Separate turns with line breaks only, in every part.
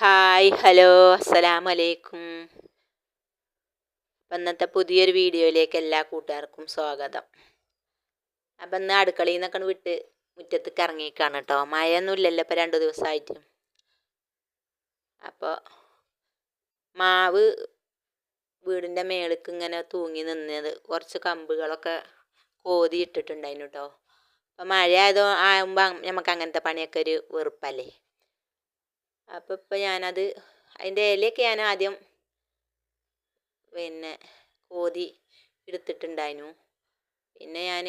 Hi hello അസ്സലാമു അലൈക്കും അപ്പം ഇന്നത്തെ പുതിയൊരു വീഡിയോയിലേക്ക് എല്ലാ കൂട്ടുകാർക്കും സ്വാഗതം. അപ്പം ഇന്ന് അടുക്കളയിൽ നിന്നൊക്കെ വിട്ട് മുറ്റത്തേക്ക് ഇറങ്ങിക്കാണ് കേട്ടോ. മഴയൊന്നും ഇല്ലല്ലോ ഇപ്പം രണ്ട് ദിവസമായിട്ട്. അപ്പോൾ മാവ് വീടിന്റെ മേളിക്ക് ഇങ്ങനെ തൂങ്ങി നിന്നത് കുറച്ച് കമ്പുകളൊക്കെ കോതി ഇട്ടിട്ടുണ്ടായിരുന്നു കേട്ടോ. അപ്പം മഴ ആയതോ ആകുമ്പോൾ നമുക്ക് അങ്ങനത്തെ പണിയൊക്കെ ഒരു വെറുപ്പല്ലേ? അപ്പോൾ ഇപ്പോൾ ഞാനത് അതിന്റെ ഇലയൊക്കെ ഞാൻ ആദ്യം പിന്നെ കോതി എടുത്തിട്ടുണ്ടായിരുന്നു. പിന്നെ ഞാൻ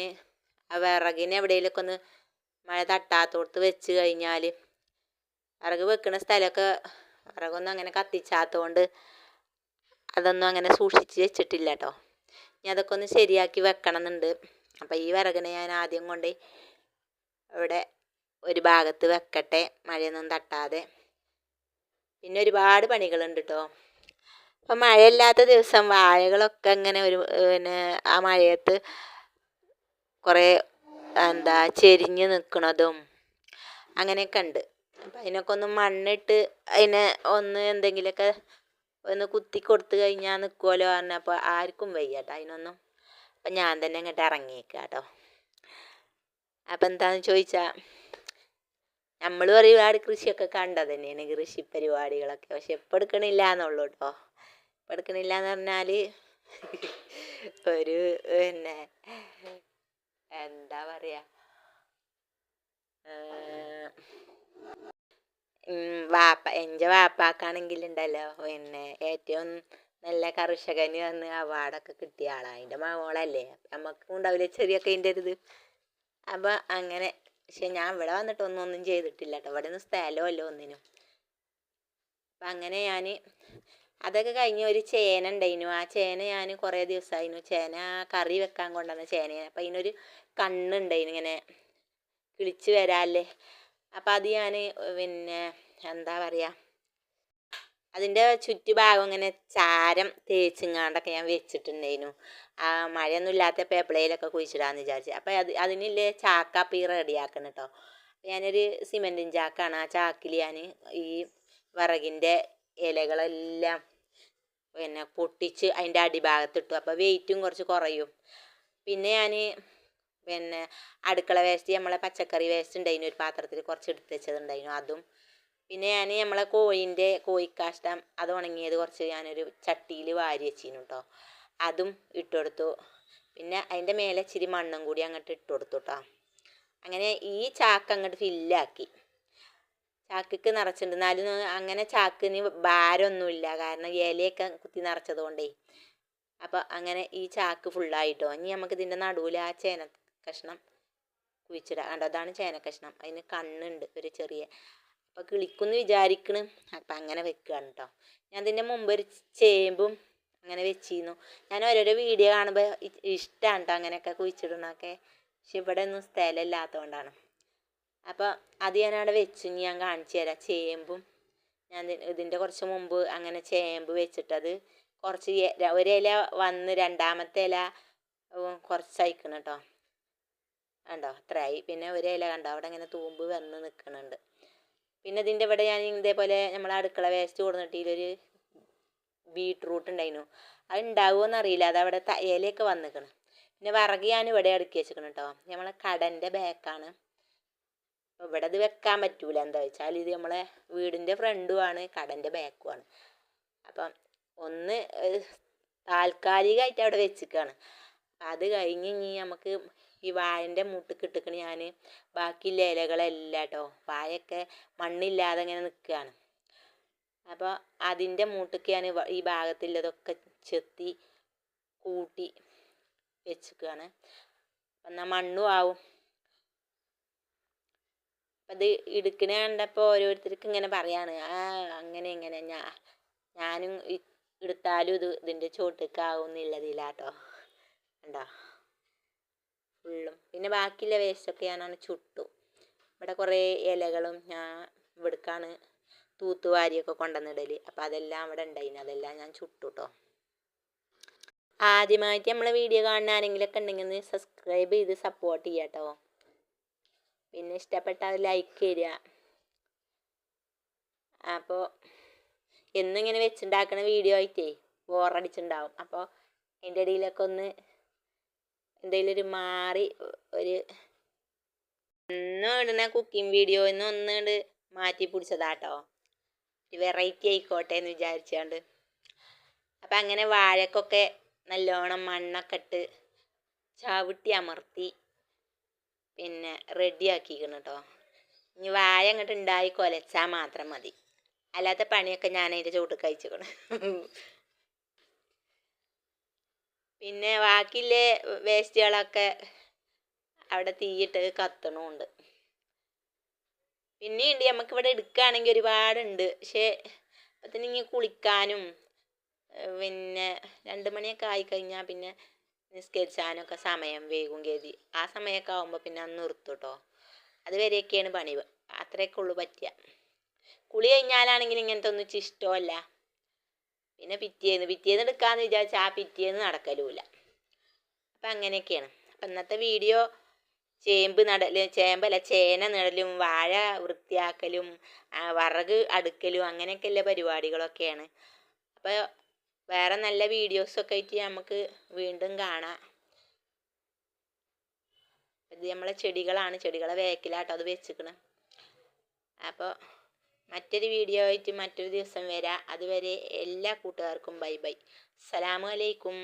ആ വിറകിനെ എവിടെയെങ്കിലുമൊക്കെ ഒന്ന് മഴ തട്ടാത്തോടത്ത് വെച്ച് കഴിഞ്ഞാൽ വിറക് വെക്കുന്ന സ്ഥലമൊക്കെ വിറകൊന്നും അങ്ങനെ കത്തിച്ചാത്തതുകൊണ്ട് അതൊന്നും അങ്ങനെ സൂക്ഷിച്ച് വെച്ചിട്ടില്ല കേട്ടോ ഇനി അതൊക്കെ ഒന്ന് ശരിയാക്കി വെക്കണം എന്നുണ്ട് അപ്പോൾ ഈ വിറകിനെ ഞാൻ ആദ്യം കൊണ്ട് ഇവിടെ ഒരു ഭാഗത്ത് വെക്കട്ടെ മഴയൊന്നും തട്ടാതെ. പിന്നെ ഒരുപാട് പണികളുണ്ട് കേട്ടോ അപ്പം മഴയില്ലാത്ത ദിവസം വാഴകളൊക്കെ ഇങ്ങനെ ഒരു പിന്നെ ആ മഴയത്ത് കുറേ എന്താ ചെരിഞ്ഞ് നിൽക്കുന്നതും അങ്ങനെയൊക്കെ ഉണ്ട്. അപ്പം അതിനൊക്കെ ഒന്ന് മണ്ണിട്ട് അതിനെ ഒന്ന് എന്തെങ്കിലുമൊക്കെ ഒന്ന് കുത്തി കൊടുത്തു കഴിഞ്ഞാൽ നിൽക്കുമല്ലോ പറഞ്ഞപ്പോൾ ആർക്കും വയ്യ കേട്ടോ അതിനൊന്നും. അപ്പം ഞാൻ തന്നെ ഇങ്ങോട്ട് ഇറങ്ങിയേക്കാം കേട്ടോ അപ്പം എന്താണെന്ന് ചോദിച്ചാൽ നമ്മൾ ഒരുപാട് കൃഷിയൊക്കെ കണ്ടത് തന്നെയാണ് കൃഷി പരിപാടികളൊക്കെ പക്ഷെ ഇപ്പം എടുക്കണില്ല എന്നുള്ളൂ കേട്ടോ ഇപ്പം എടുക്കണില്ല എന്ന് പറഞ്ഞാൽ ഒരു പിന്നെ എന്താ പറയുക വാപ്പ എന്റെ വാപ്പാക്കാണെങ്കിലുണ്ടല്ലോ. പിന്നെ ഏറ്റവും നല്ല കർഷകന് വന്ന് അവാർഡൊക്കെ കിട്ടിയ ആളാണ് അതിന്റെ മകളല്ലേ നമുക്ക് ഉണ്ടാവില്ല ചെറിയൊക്കെ അതിന്റെ ഒരു ഇത് അപ്പം അങ്ങനെ പക്ഷെ ഞാൻ ഇവിടെ വന്നിട്ട് ഒന്നും ഒന്നും ചെയ്തിട്ടില്ല കേട്ടോ ഇവിടെ നിന്ന് സ്ഥലമല്ല ഒന്നിനും. അപ്പം അങ്ങനെ ഞാൻ അതൊക്കെ കഴിഞ്ഞ് ഒരു ചേന ഉണ്ടായിരുന്നു ആ ചേന ഞാൻ കുറേ ദിവസമായിരുന്നു ചേന കറി വെക്കാൻ കൊണ്ടുവന്ന ചേന അപ്പം അതിനൊരു കണ്ണുണ്ടായിരുന്നു ഇങ്ങനെ കിളിച്ച് വരാല്ലേ. അപ്പം അത് ഞാൻ പിന്നെ എന്താ പറയുക അതിന്റെ ചുറ്റുഭാഗം ഇങ്ങനെ ചാരം തേച്ചിങ്ങാണ്ടൊക്കെ ഞാൻ വെച്ചിട്ടുണ്ടായിരുന്നു. ആ മഴയൊന്നും ഇല്ലാത്തപ്പോൾ എപ്പോഴേലൊക്കെ കുഴിച്ചിടാന്ന് വിചാരിച്ചു. അപ്പോൾ അത് അതിനില്ലേ ചാക്ക അപ്പം ഈ റെഡിയാക്കണം കേട്ടോ ഞാനൊരു സിമെന്റിൻ ചാക്കാണ്. ആ ചാക്കിൽ ഞാൻ ഈ വിറകിന്റെ ഇലകളെല്ലാം പിന്നെ പൊട്ടിച്ച് അതിന്റെ അടിഭാഗത്തിട്ടു. അപ്പോൾ വെയിറ്റും കുറച്ച് കുറയും. പിന്നെ ഞാൻ പിന്നെ അടുക്കള വേസ്റ്റ് നമ്മളെ പച്ചക്കറി വേസ്റ്റ് ഉണ്ടായിരുന്നു ഒരു പാത്രത്തിൽ കുറച്ച് എടുത്ത് വെച്ചതുണ്ടായിരുന്നു. അതും പിന്നെ ഞാൻ നമ്മളെ കോഴീന്റെ കോഴിക്കാഷ്ടം അത് ഉണങ്ങിയത് കുറച്ച് ഞാനൊരു ചട്ടിയിൽ വാരി വെച്ചിരുന്നു കേട്ടോ അതും ഇട്ട് കൊടുത്തു. പിന്നെ അതിന്റെ മേലെ ഇച്ചിരി മണ്ണും കൂടി അങ്ങോട്ട് ഇട്ട് കൊടുത്തു കേട്ടോ അങ്ങനെ ഈ ചാക്ക് അങ്ങോട്ട് ഫില്ലാക്കി. ചാക്കിക്ക് നിറച്ചിട്ടുണ്ട്. എന്നാലും അങ്ങനെ ചാക്കിന് ഭാരമൊന്നുമില്ല. കാരണം ഇലയൊക്കെ കുത്തി നിറച്ചത് കൊണ്ടേ അപ്പോൾ അങ്ങനെ ഈ ചാക്ക് ഫുള്ളായിട്ടോ. ഇനി നമുക്ക് ഇതിന്റെ നടുവിൽ ആ ചേന കഷ്ണം കുഴിച്ചിടാം. കണ്ടോ? അതാണ് ചേന കഷ്ണം. അതിന് കണ്ണുണ്ട് ഒരു ചെറിയ അപ്പോൾ കിളിക്കുമെന്ന് വിചാരിക്കണ്. അപ്പം അങ്ങനെ വെക്കുകയാണ് കേട്ടോ ഞാൻ ഇതിന്റെ മുമ്പ് ഒരു ചേമ്പും അങ്ങനെ വെച്ചിരുന്നു. ഞാൻ ഓരോരോ വീഡിയോ കാണുമ്പോൾ ഇഷ്ടമാണ് കേട്ടോ അങ്ങനെയൊക്കെ കുഴിച്ചിടണമൊക്കെ പക്ഷെ ഇവിടെ ഒന്നും സ്ഥലമില്ലാത്തതുകൊണ്ടാണ് അപ്പോൾ അത് ഞാൻ അവിടെ വെച്ചു ഞാൻ കാണിച്ചു തരാം. ചേമ്പും ഞാൻ ഇതിന്റെ കുറച്ച് മുമ്പ് അങ്ങനെ ചേമ്പ് വെച്ചിട്ടത് കുറച്ച് ഒരില വന്ന് രണ്ടാമത്തെ ഇല കുറച്ച് കുറച്ചയക്കണം കേട്ടോ കണ്ടോ? അത്രയായി. പിന്നെ ഒരില കണ്ടോ? അവിടെ ഇങ്ങനെ തൂമ്പ് വന്ന് നിൽക്കുന്നുണ്ട് പിന്നെ ഇതിന്റെ ഇവിടെ ഞാൻ ഇതേപോലെ നമ്മളെ അടുക്കള വേസ്റ്റ് കൊടുത്തിട്ടൊരു ബീട്രൂട്ട് ഉണ്ടായിരുന്നു അത് ഉണ്ടാവുമോ അറിയില്ല. അത് അവിടെ ഇലയൊക്കെ വന്നിക്കണം. പിന്നെ വിറക് ഞാൻ ഇവിടെ അടുക്കി വെച്ചിരിക്കണം കേട്ടോ നമ്മളെ കടന്റെ ബാക്കാണ് അപ്പോൾ ഇവിടെ അത് വെക്കാൻ പറ്റൂല. എന്താ വെച്ചാൽ ഇത് നമ്മളെ വീടിന്റെ ഫ്രണ്ടുമാണ് കടന്റെ ബാക്കുമാണ് അപ്പം ഒന്ന് താൽക്കാലികമായിട്ട് അവിടെ വെച്ചിരിക്കുകയാണ് അത് കഴിഞ്ഞ് ഇനി നമുക്ക് ഈ വാഴന്റെ മൂട്ടിക്ക് ഇട്ടിക്കണ് ഞാൻ ബാക്കിയുള്ള ഇലകളെല്ലാം കേട്ടോ വാഴയൊക്കെ മണ്ണില്ലാതെ ഇങ്ങനെ നിൽക്കുകയാണ് അപ്പോൾ അതിന്റെ മൂട്ടിക്ക് ഞാൻ ഈ ഭാഗത്തുള്ളതൊക്കെ ചെത്തി കൂട്ടി വെച്ചിരിക്കുകയാണ് എന്നാൽ മണ്ണും ആവും. അപ്പം അത് എടുക്കണ കണ്ടപ്പോൾ ഓരോരുത്തർക്ക് ഇങ്ങനെ പറയാണ്. ആ അങ്ങനെ ഇങ്ങനെ. ഞാനും എടുത്താലും ഇത് ഇതിന്റെ ചോട്ടിലേക്ക് ആവുന്നില്ലതിലാട്ടോ കണ്ടോ? ഫുള്ളും. പിന്നെ ബാക്കിയുള്ള വേസ്റ്റൊക്കെ ഞാനാണ് ചുട്ടു. ഇവിടെ കുറേ ഇലകളും ഞാൻ ഇവിടേക്കാണ് തൂത്തുവാരിയൊക്കെ കൊണ്ടുവന്നിടൽ അപ്പോൾ അതെല്ലാം അവിടെ ഉണ്ടായിന്. അതെല്ലാം ഞാൻ ചുട്ടു കേട്ടോ ആദ്യമായിട്ട് നമ്മളെ വീഡിയോ കാണുന്ന ആരെങ്കിലുമൊക്കെ ഉണ്ടെങ്കിൽ ഒന്ന് സബ്സ്ക്രൈബ് ചെയ്ത് സപ്പോർട്ട് ചെയ്യാം കേട്ടോ പിന്നെ ഇഷ്ടപ്പെട്ടാൽ ലൈക്ക് തരിക. അപ്പോൾ എന്നും ഇങ്ങനെ വെച്ചുണ്ടാക്കണ വീഡിയോ ആയിട്ടേ ബോറടിച്ചുണ്ടാവും അപ്പോൾ അതിന്റെ ഇടയിലൊക്കെ ഒന്ന് എന്തെങ്കിലും ഒരു മാറി ഒരു ഒന്നും ഇടുന്ന കുക്കിംഗ് വീഡിയോ ഇന്ന് ഒന്നുകൊണ്ട് മാറ്റി പിടിച്ചതാട്ടോ. വെറൈറ്റി ആയിക്കോട്ടെ എന്ന് വിചാരിച്ചുകൊണ്ട് അപ്പം അങ്ങനെ വാഴക്കൊക്കെ നല്ലോണം മണ്ണൊക്കെ ഇട്ട് ചവിട്ടി അമർത്തി പിന്നെ റെഡി ആക്കിക്കണം കേട്ടോ ഇനി വാഴ അങ്ങോട്ട് ഉണ്ടായി കൊലച്ചാൽ മാത്രം മതി. അല്ലാത്ത പണിയൊക്കെ ഞാൻ അതിന്റെ ചുവട്ട് കഴിച്ചിക്കണം. പിന്നെ ബാക്കിയില്ലേ വേസ്റ്റുകളൊക്കെ അവിടെ തീയിട്ട് കത്തണമുണ്ട് പിന്നെയുണ്ട് നമുക്കിവിടെ എടുക്കുകയാണെങ്കിൽ ഒരുപാടുണ്ട്. പക്ഷേ അപ്പത്തിന് ഇനി കുളിക്കാനും പിന്നെ രണ്ട് മണിയൊക്കെ ആയിക്കഴിഞ്ഞാൽ പിന്നെ നിസ്കരിച്ചാനൊക്കെ സമയം വേഗം കരുതി. ആ സമയമൊക്കെ ആകുമ്പോൾ പിന്നെ അന്ന് നിർത്തും കേട്ടോ അതുവരെയൊക്കെയാണ് പണി അത്രയൊക്കെ ഉള്ളൂ പറ്റുക കുളി കഴിഞ്ഞാലാണെങ്കിൽ ഇങ്ങനത്തെ ഒന്നും ഇഷ്ടമല്ല. പിന്നെ പിറ്റേന്ന് പിറ്റേന്ന് എടുക്കാമെന്ന് വിചാരിച്ചാൽ ആ പിറ്റേന്ന് നടക്കലൂല. അപ്പം അങ്ങനെയൊക്കെയാണ്. അപ്പം ഇന്നത്തെ വീഡിയോ ചേമ്പ് നടൽ ചേമ്പല്ല ചേന നടലും വാഴ വൃത്തിയാക്കലും വറക് അടുക്കലും അങ്ങനെയൊക്കെയുള്ള പരിപാടികളൊക്കെയാണ്. അപ്പോൾ വേറെ നല്ല വീഡിയോസൊക്കെ ആയിട്ട് നമുക്ക് വീണ്ടും കാണാം. ഇത് നമ്മളെ ചെടികളാണ്. ചെടികളെ വേക്കിലാട്ടോ അത് വെച്ചിക്കണ്. അപ്പോൾ മറ്റൊരു വീഡിയോ ആയിട്ട് മറ്റൊരു ദിവസം വരാം. അതുവരെ എല്ലാ കൂട്ടുകാർക്കും ബൈ ബൈ അസ്സലാമു അലൈക്കും.